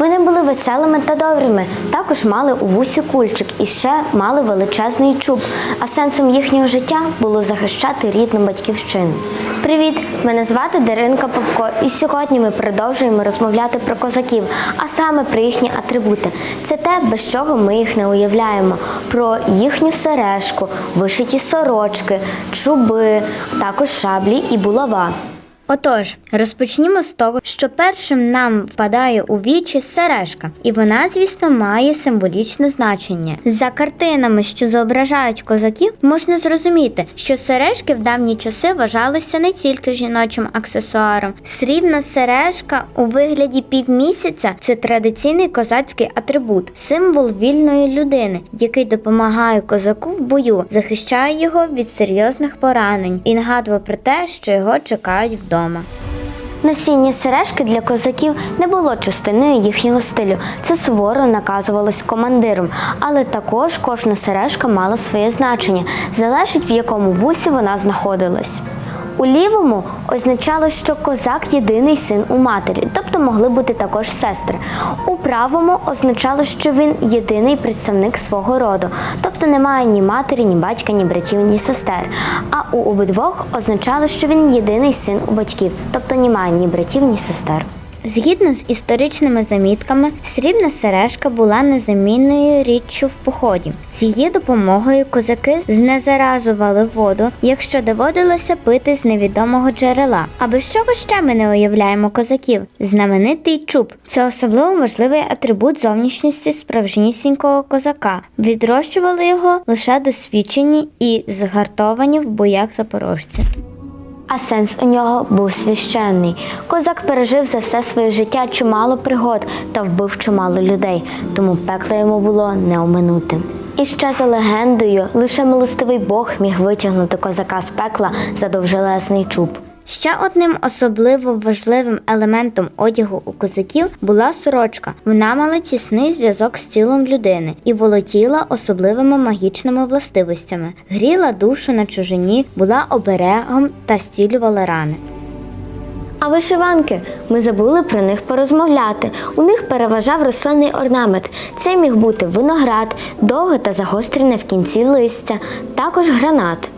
Вони були веселими та добрими, також мали у вусі кульчик і ще мали величезний чуб. А сенсом їхнього життя було захищати рідну батьківщину. Привіт! Мене звати Даринка Попко, і сьогодні ми продовжуємо розмовляти про козаків, а саме про їхні атрибути. Це те, без чого ми їх не уявляємо. Про їхню сережку, вишиті сорочки, чуби, також шаблі і булава. Отож, розпочнімо з того, що першим нам впадає у вічі сережка, і вона, звісно, має символічне значення. За картинами, що зображають козаків, можна зрозуміти, що сережки в давні часи вважалися не тільки жіночим аксесуаром. Срібна сережка у вигляді півмісяця це традиційний козацький атрибут, символ вільної людини, який допомагає козаку в бою, захищає його від серйозних поранень і нагадує про те, що його чекають вдома. Носіння сережки для козаків не було частиною їхнього стилю. Це суворо наказувалось командиром, але також кожна сережка мала своє значення, залежить в якому вусі вона знаходилась. У лівому означало, що козак єдиний син у матері, тобто могли бути також сестри. У правому означало, що він єдиний представник свого роду, тобто немає ні матері, ні батька, ні братів, ні сестер. А у обидвох означало, що він єдиний син у батьків, тобто немає ні братів, ні сестер. Згідно з історичними замітками, срібна сережка була незамінною річчю в поході. З її допомогою козаки знезаражували воду, якщо доводилося пити з невідомого джерела. А без чого ще ми не уявляємо козаків? Знаменитий чуб це особливо важливий атрибут зовнішності справжнісінького козака. Відрощували його лише досвідчені і згартовані в боях запорожці. А сенс у нього був священний. Козак пережив за все своє життя чимало пригод та вбив чимало людей, тому пекло йому було не оминути. І ще за легендою, лише милостивий Бог міг витягнути козака з пекла за довжелезний чуб. Ще одним особливо важливим елементом одягу у козаків була сорочка. Вона мала тісний зв'язок з тілом людини і володіла особливими магічними властивостями, гріла душу на чужині, була оберегом та стілювала рани. А вишиванки ми забули про них порозмовляти. У них переважав рослинний орнамент. Це міг бути виноград, довге та загострене в кінці листя, також гранат.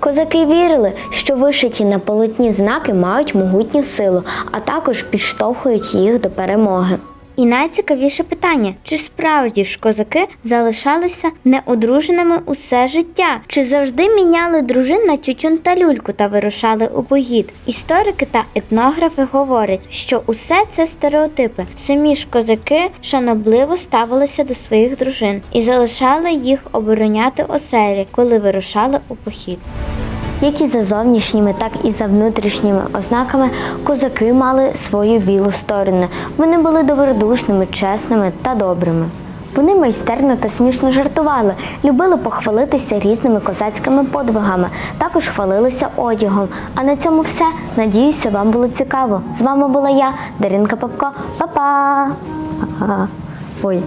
Козаки вірили, що вишиті на полотні знаки мають могутню силу, а також підштовхують їх до перемоги. І найцікавіше питання: чи справді ж козаки залишалися неодруженими усе життя? Чи завжди міняли дружин на тютюн та люльку та вирушали у погід? Історики та етнографи говорять, що усе це стереотипи. Самі ж козаки шанобливо ставилися до своїх дружин і залишали їх обороняти оселі, коли вирушали у похід. Як і за зовнішніми, так і за внутрішніми ознаками козаки мали свою білу сторону. Вони були добродушними, чесними та добрими. Вони майстерно та смішно жартували, любили похвалитися різними козацькими подвигами, також хвалилися одягом. А на цьому все. Надіюся, вам було цікаво. З вами була я, Даринка Попко. Па-па! Ой.